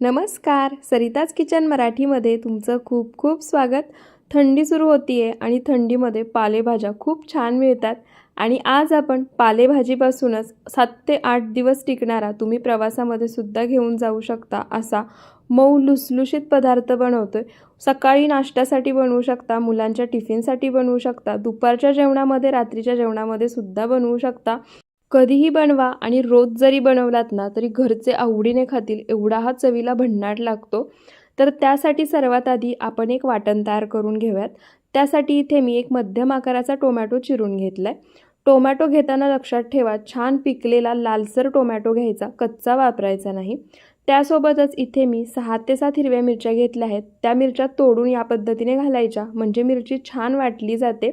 नमस्कार. सरिताज किचन मराठीमध्ये तुमचं खूप खूप स्वागत. थंडी सुरू होती आहे आणि थंडीमध्ये पालेभाज्या खूप छान मिळतात आणि आज आपण पालेभाजीपासूनच सात ते आठ दिवस टिकणारा तुम्ही प्रवासामध्ये सुद्धा घेऊन जाऊ शकता असा मऊ लुसलुशीत पदार्थ बनवतोय. सकाळी नाश्त्यासाठी बनवू शकता मुलांच्या टिफिनसाठी बनवू शकता दुपारच्या जेवणामध्ये रात्रीच्या जेवणामध्ये सुद्धा बनवू शकता. कधीही बनवा आणि रोज जरी बनवलात ना तरी घरचे आवडीने खातील एवढा हा चवीला भन्नाट लागतो. तर त्यासाठी सर्वात आधी आपण एक वाटण तयार करून घेऊयात. त्यासाठी इथे मी एक मध्यम आकाराचा टोमॅटो चिरून घेतला आहे टोमॅटो घेताना लक्षात ठेवा छान पिकलेला लालसर टोमॅटो घ्यायचा कच्चा वापरायचा नाही. त्यासोबतच इथे मी सहा ते सात हिरव्या मिरच्या घेतल्या आहेत. त्या मिरच्या तोडून या पद्धतीने घालायच्या म्हणजे मिरची छान वाटली जाते.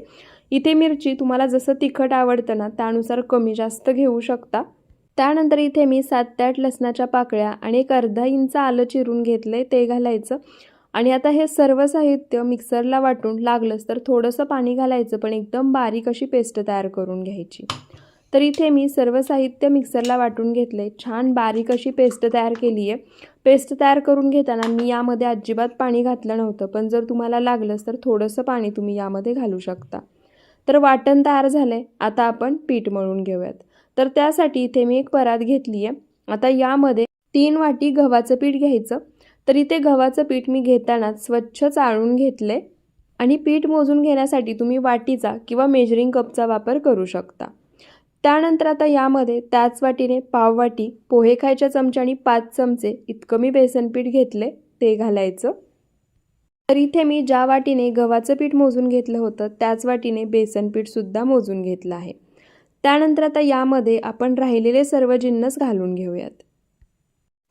इथे मिरची तुम्हाला जसं तिखट आवडतं ना त्यानुसार कमी जास्त घेऊ शकता. त्यानंतर इथे मी सात ते आठ लसणाच्या पाकळ्या आणि एक अर्धा इंच आलं चिरून घेतलं आहे ते घालायचं. आणि आता हे सर्व साहित्य मिक्सरला वाटून लागलंच तर थोडंसं पाणी घालायचं पण एकदम बारीक अशी पेस्ट तयार करून घ्यायची. तर इथे मी सर्व साहित्य मिक्सरला वाटून घेतले छान बारीक अशी पेस्ट तयार केली आहे पेस्ट तयार करून घेताना मी यामध्ये अजिबात पाणी घातलं नव्हतं पण जर तुम्हाला लागलंच तर थोडंसं पाणी तुम्ही यामध्ये घालू शकता. तर वाटण तयार झालं आहे आता आपण पीठ मळून घेऊयात. तर त्यासाठी इथे मी एक परात घेतली आहे आता यामध्ये तीन वाटी गव्हाचं पीठ घ्यायचं. तर इथे गव्हाचं पीठ मी घेताना स्वच्छ चाळून घेतले आणि पीठ मोजून घेण्यासाठी तुम्ही वाटीचा किंवा मेजरिंग कपचा वापर करू शकता. त्यानंतर आता यामध्ये त्याच वाटीने पाववाटी पोहे खायच्या चमच्याने पाच चमचे इतकं मी बेसन पीठ घेतले ते घालायचं. तर इथे मी ज्या वाटीने गव्हाचं पीठ मोजून घेतलं होतं त्याच वाटीने बेसन पीठसुद्धा मोजून घेतलं आहे. त्यानंतर आता यामध्ये आपण राहिलेले सर्व जिन्नस घालून घेऊयात.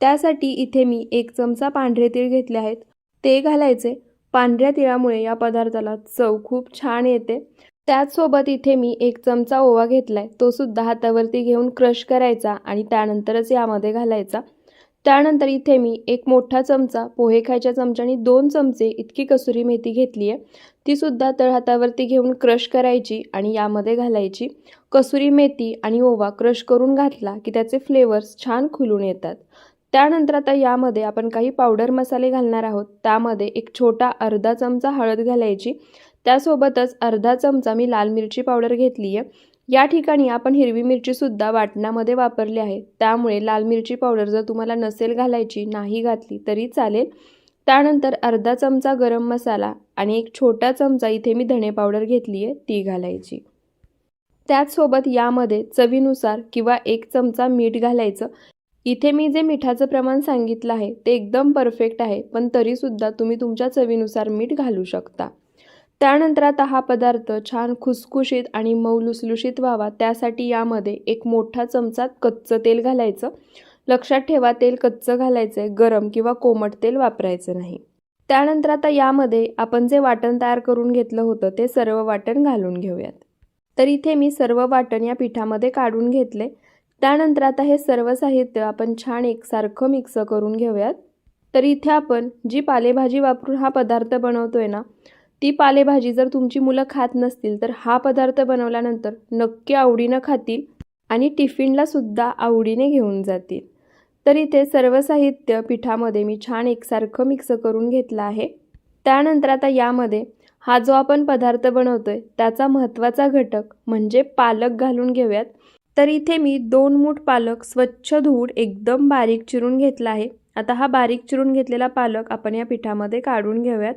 त्यासाठी इथे मी एक चमचा पांढरे तीळ घेतले आहेत. ते घालायचे. पांढऱ्या तिळामुळे या पदार्थाला चव खूप छान येते. त्याचसोबत इथे मी एक चमचा ओवा घेतलाय. तो सुद्धा हातावरती घेऊन क्रश करायचा आणि त्यानंतरच यामध्ये घालायचा. त्यानंतर इथे मी एक मोठा चमचा पोहे खायच्या चमच्याने दोन चमचे इतकी कसुरी मेथी घेतली आहे. तीसुद्धा तळहातावरती घेऊन क्रश करायची आणि यामध्ये घालायची. कसुरी मेथी आणि ओवा क्रश करून घातला की त्याचे फ्लेवर्स छान खुलून येतात. त्यानंतर आता यामध्ये आपण काही पावडर मसाले घालणार आहोत. त्यामध्ये एक छोटा अर्धा चमचा हळद घालायची. त्यासोबतच अर्धा चमचा मी लाल मिरची पावडर घेतली आहे. या ठिकाणी आपण हिरवी मिरचीसुद्धा वाटणामध्ये वापरली आहे. त्यामुळे लाल मिरची पावडर जर तुम्हाला नसेल घालायची नाही घातली तरी चालेल. त्यानंतर अर्धा चमचा गरम मसाला आणि एक छोटा चमचा इथे मी धणे पावडर घेतली आहे ती घालायची. त्याचसोबत यामध्ये चवीनुसार किंवा एक चमचा मीठ घालायचं. इथे मी जे मिठाचं प्रमाण सांगितलं आहे ते एकदम परफेक्ट आहे पण तरीसुद्धा तुम्ही तुमच्या चवीनुसार मीठ घालू शकता. त्यानंतर आता हा पदार्थ छान खुसखुशीत आणि मऊ लुसलुशीत व्हावा. त्यासाठी यामध्ये एक मोठा चमचा कच्चं तेल घालायचं. लक्षात ठेवा तेल कच्चं घालायचं आहे गरम किंवा कोमट तेल वापरायचं नाही. त्यानंतर आता यामध्ये आपण जे वाटण तयार करून घेतलं होतं ते सर्व वाटण घालून घेऊयात. तर इथे मी सर्व वाटण या पिठामध्ये काढून घेतले. त्यानंतर आता हे सर्व साहित्य आपण छान एकसारखं मिक्स करून घेऊयात. तर इथे आपण जी पालेभाजी वापरून हा पदार्थ बनवतोय ना ती पालेभाजी जर तुमची मुलं खात नसतील तर हा पदार्थ बनवल्यानंतर नक्की आवडीनं खातील आणि टिफिनला सुद्धा आवडीने घेऊन जातील. तर इथे सर्व साहित्य पिठामध्ये मी छान एकसारखं मिक्स करून घेतलं आहे. त्यानंतर आता यामध्ये हा जो आपण पदार्थ बनवतोय त्याचा महत्त्वाचा घटक म्हणजे पालक घालून घेऊयात. तर इथे मी दोन मूठ पालक स्वच्छ धुवून एकदम बारीक चिरून घेतला आहे. आता हा बारीक चिरून घेतलेला पालक आपण या पिठामध्ये काढून घेऊयात.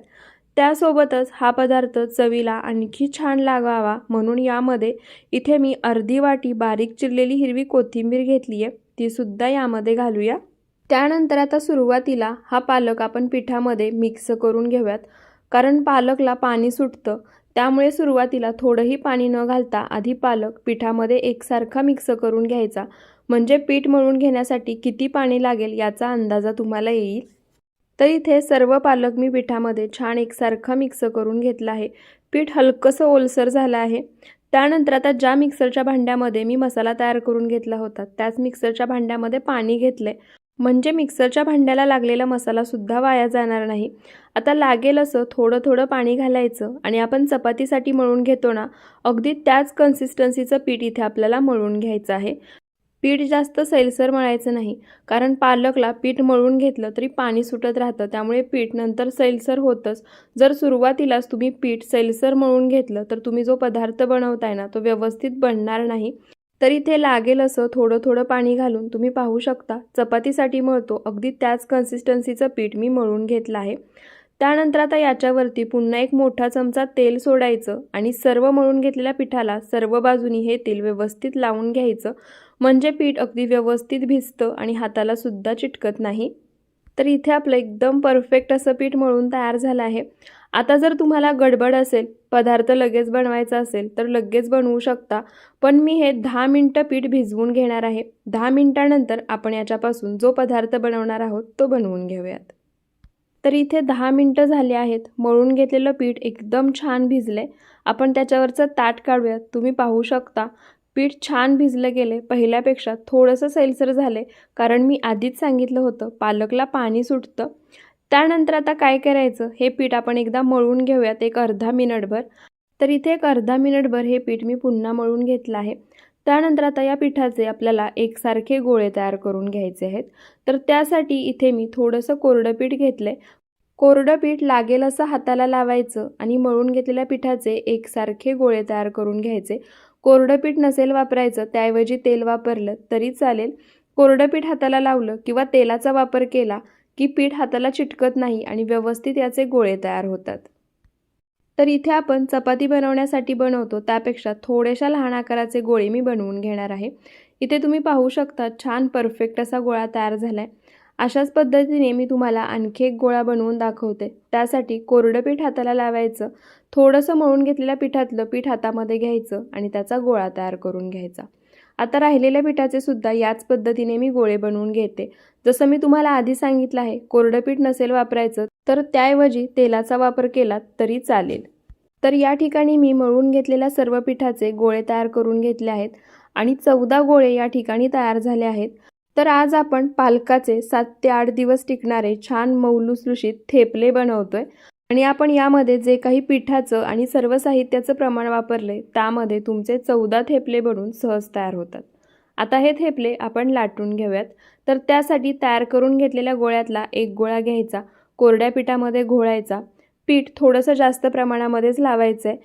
त्यासोबतच हा पदार्थ चवीला आणखी छान लागावा म्हणून यामध्ये इथे मी अर्धी वाटी बारीक चिरलेली हिरवी कोथिंबीर घेतली आहे. तीसुद्धा यामध्ये घालूया. त्यानंतर आता सुरुवातीला हा पालक आपण पिठामध्ये मिक्स करून घेऊयात. कारण पालकला पाणी सुटतं त्यामुळे सुरुवातीला थोडंही पाणी न घालता आधी पालक पिठामध्ये एकसारखा मिक्स करून घ्यायचा. म्हणजे पीठ मळून घेण्यासाठी किती पाणी लागेल याचा अंदाजा तुम्हाला येईल. तर इथे सर्व पालक मी पिठामध्ये छान एकसारखं मिक्स करून घेतलं आहे. पीठ हलकंसं ओलसर झालं आहे. त्यानंतर आता ज्या मिक्सरच्या भांड्यामध्ये मी मसाला तयार करून घेतला होता त्याच मिक्सरच्या भांड्यामध्ये पाणी घेतले म्हणजे मिक्सरच्या भांड्याला लागलेला मसालासुद्धा वाया जाणार नाही. आता लागेल असं थोडं थोडं पाणी घालायचं आणि आपण चपातीसाठी मळून घेतो ना अगदी त्याच कन्सिस्टन्सीचं पीठ इथे आपल्याला मळून घ्यायचं आहे. पीठ जास्त सैलसर मळायचं नाही. कारण पालकला पीठ मळून घेतलं तरी पाणी सुटत राहतं. त्यामुळे पीठ नंतर सैलसर होतंच. जर सुरुवातीलाच तुम्ही पीठ सैलसर मळून घेतलं तर तुम्ही जो पदार्थ बनवताय ना तो व्यवस्थित बनणार नाही. तर इथे लागेल असं थोडं थोडं पाणी घालून तुम्ही पाहू शकता. चपातीसाठी मळतो. अगदी त्याच कन्सिस्टन्सीचं पीठ मी मळून घेतलं आहे. त्यानंतर आता याच्यावरती पुन्हा एक मोठा चमचा तेल सोडायचं आणि सर्व मळून घेतलेल्या पिठाला सर्व बाजूनी हे तेल व्यवस्थित लावून घ्यायचं. म्हणजे पीठ अगदी व्यवस्थित भिजतं आणि हाताला सुद्धा चिटकत नाही. तर इथे आपलं एकदम परफेक्ट असं पीठ मळून तयार झालं आहे. आता जर तुम्हाला गडबड असेल पदार्थ लगेच बनवायचा असेल तर लगेच बनवू शकता. पण मी हे दहा मिनटं पीठ भिजवून घेणार आहे. दहा मिनटानंतर आपण याच्यापासून जो पदार्थ बनवणार आहोत तो बनवून घेऊयात. तर इथे दहा मिनटं झाली आहेत. मळून घेतलेलं पीठ एकदम छान भिजले आपण त्याच्यावरचं ताट काढूयात. तुम्ही पाहू शकता. पीठ छान भिजलं गेले पहिल्यापेक्षा थोडंसं सैलसर झाले कारण मी आधीच सांगितलं होतं पालकला पाणी सुटतं. त्यानंतर आता काय करायचं? हे पीठ आपण एकदा मळून घेऊयात एक अर्धा मिनिटभर. तर इथे एक अर्धा मिनिटभर हे पीठ मी पुन्हा मळून घेतलं आहे. त्यानंतर आता या पिठाचे आपल्याला एकसारखे गोळे तयार करून घ्यायचे आहेत. तर त्यासाठी इथे मी थोडंसं कोरडं पीठ घेतलं आहे कोरडं पीठ लागेल असं हाताला लावायचं आणि मळून घेतलेल्या पिठाचे एकसारखे गोळे तयार करून घ्यायचे. कोरडं पीठ नसेल वापरायचं त्याऐवजी तेल वापरलं तरी चालेल. कोरडं पीठ हाताला लावलं किंवा तेलाचा वापर केला की पीठ हाताला चिटकत नाही आणि व्यवस्थित याचे गोळे तयार होतात. तर इथे आपण चपाती बनवण्यासाठी बनवतो त्यापेक्षा थोड्याशा लहान आकाराचे गोळे मी बनवून घेणार आहे. इथे तुम्ही पाहू शकता छान परफेक्ट असा गोळा तयार झाला आहे अशाच पद्धतीने मी तुम्हाला आणखी एक गोळा बनवून दाखवते. त्यासाठी कोरडं पीठ हाताला लावायचं थोडंसं मळून घेतलेल्या पिठातलं पीठ हातामध्ये घ्यायचं आणि त्याचा गोळा तयार करून घ्यायचा. आता राहिलेल्या पिठाचे सुद्धा याच पद्धतीने मी गोळे बनवून घेते. जसं मी तुम्हाला आधी सांगितलं आहे कोरडं पीठ नसेल वापरायचं तर त्याऐवजी तेलाचा वापर केला तरी चालेल. तर या ठिकाणी मी मळून घेतलेल्या सर्व पिठाचे गोळे तयार करून घेतले आहेत आणि चौदा गोळे या ठिकाणी तयार झाले आहेत. तर आज आपण पालकाचे सात ते आठ दिवस टिकणारे छान मौलुसलुशीत थेपले बनवतोय. आणि आपण यामध्ये जे काही पिठाचं आणि सर्व साहित्याचं प्रमाण वापरले त्यामध्ये तुमचे चौदा थेपले बनून सहज तयार होतात. आता हे थेपले आपण लाटून घेऊयात. तर त्यासाठी तयार करून घेतलेल्या गोळ्यातला एक गोळा घ्यायचा कोरड्या पिठामध्ये घोळायचा. पीठ थोडंसं जास्त प्रमाणामध्येच लावायचं आहे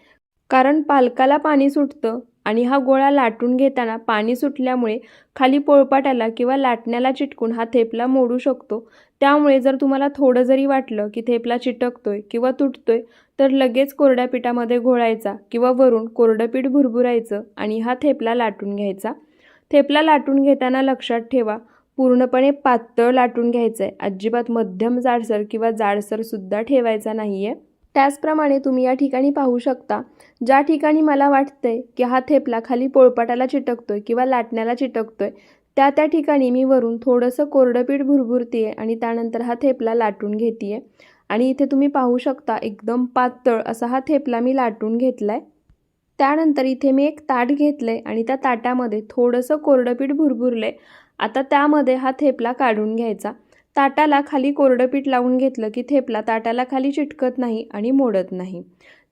कारण पालकाला पाणी सुटतं आणि हा गोळा लाटून घेताना पाणी सुटल्यामुळे खाली पोळपाटाला किंवा लाटण्याला चिटकून हा थेपला मोडू शकतो. त्यामुळे जर तुम्हाला थोडं जरी वाटलं की थेपला चिटकतोय किंवा तुटतोय तर लगेच कोरड्या पिठामध्ये घोळायचा किंवा वरून कोरडं पीठ भुरभुरायचं आणि हा थेपला लाटून घ्यायचा. थेपला लाटून घेताना लक्षात ठेवा पूर्णपणे पातळ लाटून घ्यायचं आहे अजिबात मध्यम जाडसर किंवा जाडसरसुद्धा ठेवायचा नाही आहे त्याचप्रमाणे तुम्ही या ठिकाणी पाहू शकता ज्या ठिकाणी मला वाटतंय की हा थेपला खाली पोळपाटाला चिटकतोय किंवा लाटण्याला चिटकतोय त्या त्या ठिकाणी मी वरून थोडंसं कोरडं पीठ भुरभुरते आहे आणि त्यानंतर हा थेपला लाटून घेते आहे आणि इथे तुम्ही पाहू शकता एकदम पातळ असा हा थेपला मी लाटून घेतला आहे त्यानंतर इथे मी एक ताट घेतलं आहे आणि त्या ताटामध्ये थोडंसं कोरडं पीठ भुरभुरलं आहे आता त्यामध्ये हा थेपला काढून घ्यायचा. ताटाला खाली कोरडं पीठ लावून घेतलं की थेपला ताटाला खाली चिटकत नाही आणि मोडत नाही.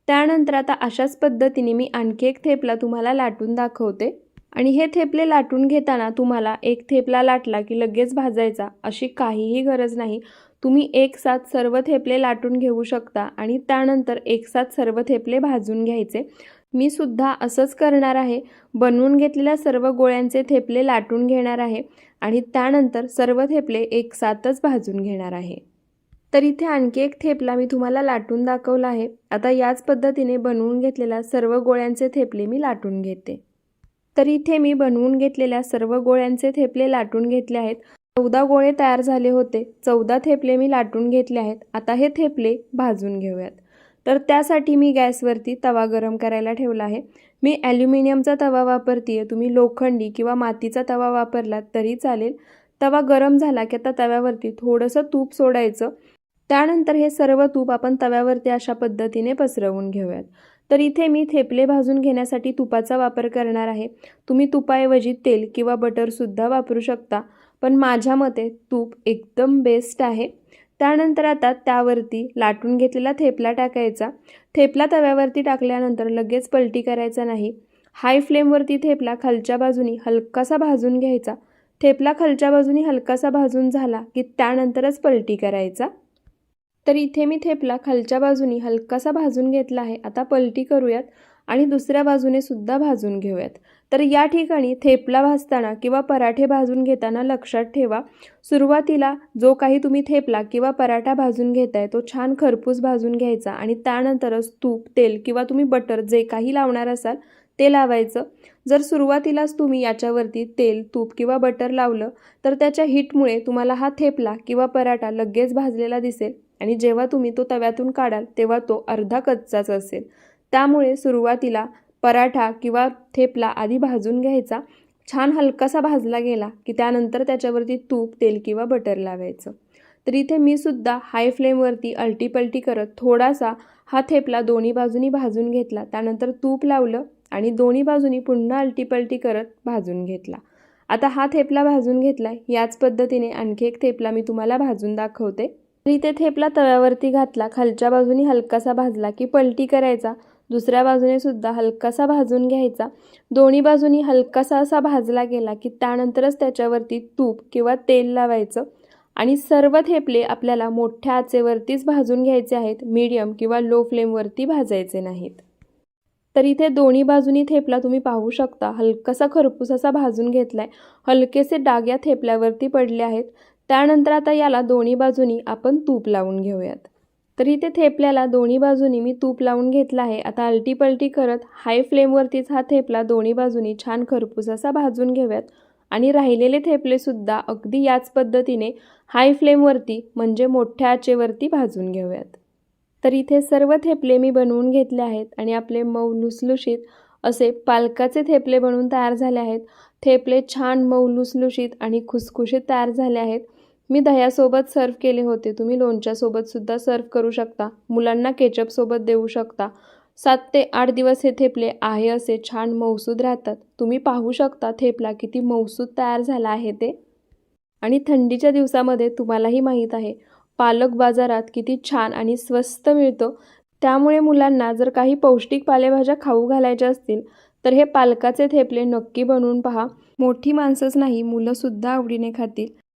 त्यानंतर आता अशाच पद्धतीने मी आणखी एक थेपला तुम्हाला लाटून दाखवते. आणि हे थेपले लाटून घेताना तुम्हाला एक थेपला लाटला की लगेच भाजायचा अशी काहीही गरज नाही. तुम्ही एकसाथ सर्व थेपले लाटून घेऊ शकता आणि त्यानंतर एकसाथ सर्व थेपले भाजून घ्यायचे. मी सुद्धा असंच करणार आहे. बनवून घेतलेल्या सर्व गोळ्यांचे थेपले लाटून घेणार आहे. आणि त्यानंतर सर्व थेपले एक साथच भाजून घेणार आहे. तर इथे आणखी एक थेपला मी तुम्हाला लाटून दाखवला आहे. आता याच पद्धतीने बनवून घेतलेल्या सर्व गोळ्यांचे थेपले मी लाटून घेते. तर इथे मी बनवून घेतलेल्या सर्व गोळ्यांचे थेपले लाटून घेतले आहेत. चौदा गोळे तयार झाले होते. चौदा थेपले मी लाटून घेतले आहेत. आता हे थेपले भाजून घेऊयात. तर त्यासाठी मी गॅसवरती तवा गरम करायला ठेवला आहे. मी ॲल्युमिनियमचा तवा वापरते आहे तुम्ही लोखंडी किंवा मातीचा तवा वापरलात तरी चालेल. तवा गरम झाला की आता तव्यावरती थोडंसं तूप सोडायचं. त्यानंतर हे सर्व तूप आपण तव्यावरती अशा पद्धतीने पसरवून घेऊयात. तर इथे मी थेपले भाजून घेण्यासाठी तुपाचा वापर करणार आहे. तुम्ही तुपाऐवजी तेल किंवा बटरसुद्धा वापरू शकता. पण माझ्या मते तूप एकदम बेस्ट आहे. त्यानंतर आता त्यावरती लाटून घेतलेला थेपला टाकायचा. थेपला तव्यावरती टाकल्यानंतर लगेच पलटी करायचा नाही. हाय फ्लेमवरती थेपला खालच्या बाजूनी हलकासा भाजून घ्यायचा. थेपला खालच्या बाजूनी हलकासा भाजून झाला की त्यानंतरच पलटी करायचा. तर इथे मी थेपला खालच्या बाजूनी हलकासा भाजून घेतला आहे. आता पलटी करूयात आणि दुसऱ्या बाजूने सुद्धा भाजून घेऊयात. तर या ठिकाणी थेपला भाजताना किंवा पराठे भाजून घेताना लक्षात ठेवा. सुरुवातीला जो काही तुम्ही थेपला किंवा पराठा भाजून घेताय तो छान खरपूस भाजून घ्यायचा आणि त्यानंतरच तूप तेल किंवा तुम्ही बटर जे काही लावणार असाल ते लावायचं. जर सुरुवातीलाच तुम्ही याच्यावरती तेल तूप किंवा बटर लावलं तर त्याच्या हीटमुळे तुम्हाला हा थेपला किंवा पराठा लगेच भाजलेला दिसेल आणि जेव्हा तुम्ही तो तव्यातून काढाल तेव्हा तो अर्धा कच्चाच असेल. त्यामुळे सुरुवातीला पराठा किंवा थेपला आधी भाजून घ्यायचा. छान हलकासा भाजला गेला की त्यानंतर त्याच्यावरती तूप तेल किंवा बटर लावायचं. तर इथे मी सुद्धा हाय फ्लेमवरती अल्टीपल्टी करत थोडासा हा थेपला दोन्ही बाजूनी भाजून घेतला. त्यानंतर तूप लावलं आणि दोन्ही बाजूनी पुन्हा अल्टीपल्टी करत भाजून घेतला. आता हा थेपला भाजून घेतला याच पद्धतीने आणखी एक थेपला मी तुम्हाला भाजून दाखवते. तर इथे थेपला तव्यावरती घातला. खालच्या बाजूनी हलकासा भाजला की पलटी करायचा. दुसऱ्या बाजूने सुद्धा हलकासा भाजून घ्यायचा. दोन्ही बाजूनी हलकासा असा भाजला गेला की त्यानंतरच त्याच्यावरती तूप किंवा तेल लावायचं आणि सर्व थेपले आपल्याला मोठ्या आचेवरतीच भाजून घ्यायचे आहेत. मीडियम किंवा लो फ्लेमवरती भाजायचे नाहीत. तर इथे दोन्ही बाजूनी थेपला तुम्ही पाहू शकता. हलकासा खरपूस असा भाजून घेतला आहे हलकेसे डाग या थेपल्यावरती पडले आहेत. त्यानंतर आता याला दोन्ही बाजूनी आपण तूप लावून घेऊयात. तर इथे थेपल्याला दोन्ही बाजूनी मी तूप लावून घेतला आहे. आता अलटीपलटी करत हाय फ्लेमवरतीच हा थेपला दोन्ही बाजूनी छान खरपूस असा भाजून घेऊयात. आणि राहिलेले थेपलेसुद्धा अगदी याच पद्धतीने हाय फ्लेमवरती म्हणजे मोठ्या आचेवरती भाजून घेऊयात. तर इथे सर्व थेपले मी बनवून घेतले आहेत आणि आपले मऊ लुसलुशीत असे पालकाचे थेपले बनवून तयार झाले आहेत. थेपले छान मऊ लुसलुशीत आणि खुसखुशीत तयार झाले आहेत. मी दह्यासोबत सर्व केले होते. तुम्ही लोणच्यासोबतसुद्धा सर्व करू शकता. मुलांना केचपसोबत देऊ शकता. सात ते आठ दिवस हे थेपले आहे असे छान मौसूद राहतात. तुम्ही पाहू शकता थेपला किती मौसूद तयार झाला आहे ते. आणि थंडीच्या दिवसामध्ये तुम्हालाही माहीत आहे पालक बाजारात किती छान आणि स्वस्त मिळतो. त्यामुळे मुलांना जर काही पौष्टिक पालेभाज्या खाऊ घालायच्या असतील तर हे पालकाचे थेपले नक्की बनवून पहा. मोठी माणसंच नाही मुलंसुद्धा आवडीने खातील.